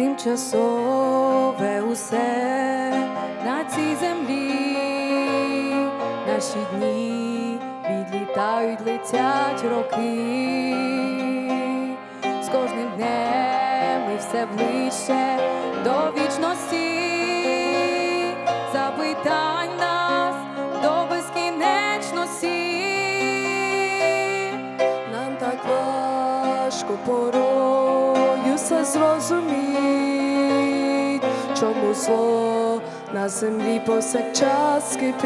тимчасове усе на цій землі, наші дні відлітають, летять роки, з кожним днем ми все ближче до вічності, запитань нас до безкінечності. Нам так важко порою все зрозуміть, чому зло на землі повсякчас кипить,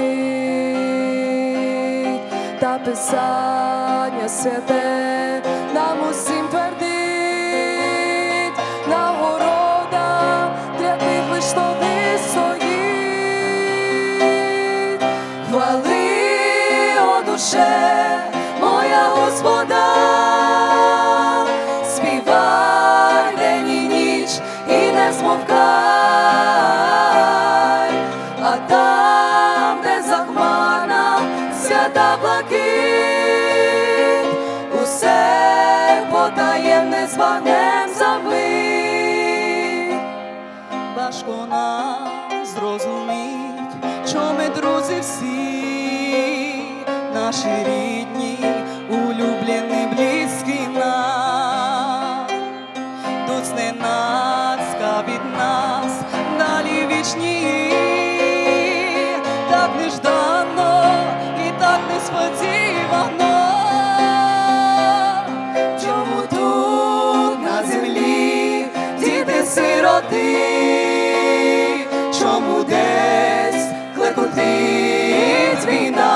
та писання святе нам усім твердить, нагорода для тих лиш хто вистоїть. Хвали, о душе, моя Господа, не а там, де захмарна свята блакить, усе потаємне з вогнем замить. важко нам зрозуміть, що ми друзі всі, наші рідні, улюблені, вічні, так нежданно і так несподівано. Чому тут на землі діти сироти? Чому десь клекотить війна?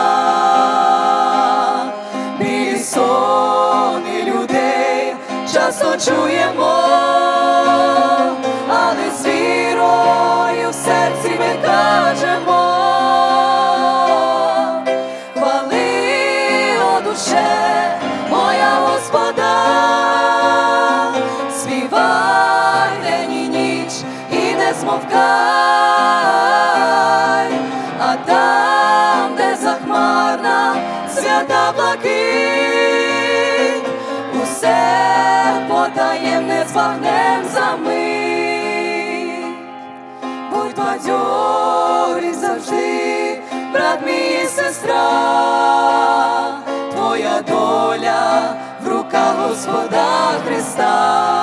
Білі сони людей часто чуємо, свята блакить, усе потаємне з вогнем замить. Будь бадьорий завжди, брат мій і сестра, твоя доля в руках Господа Христа,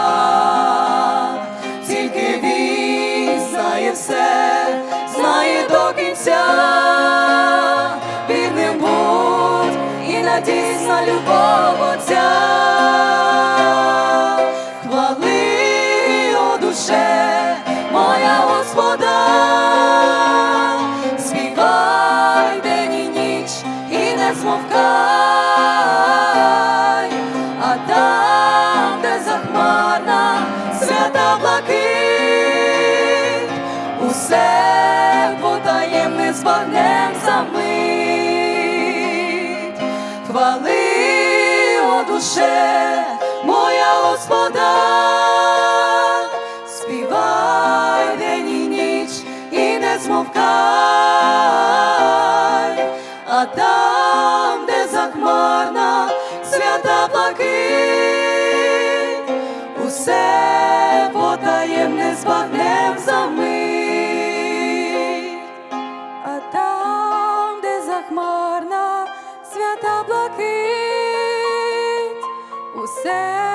і надійсь на любов Отця. Хвали, о душе, моя Господа, співай день і ніч і не змовкай, а там, де захмарна свята блакить, усе потаємне з вогнем замить. Хвали, о душе, моя Господа, співай день і ніч і не змовкай, а там, де захмарна свята блакить, усе потаємне з усе потаємне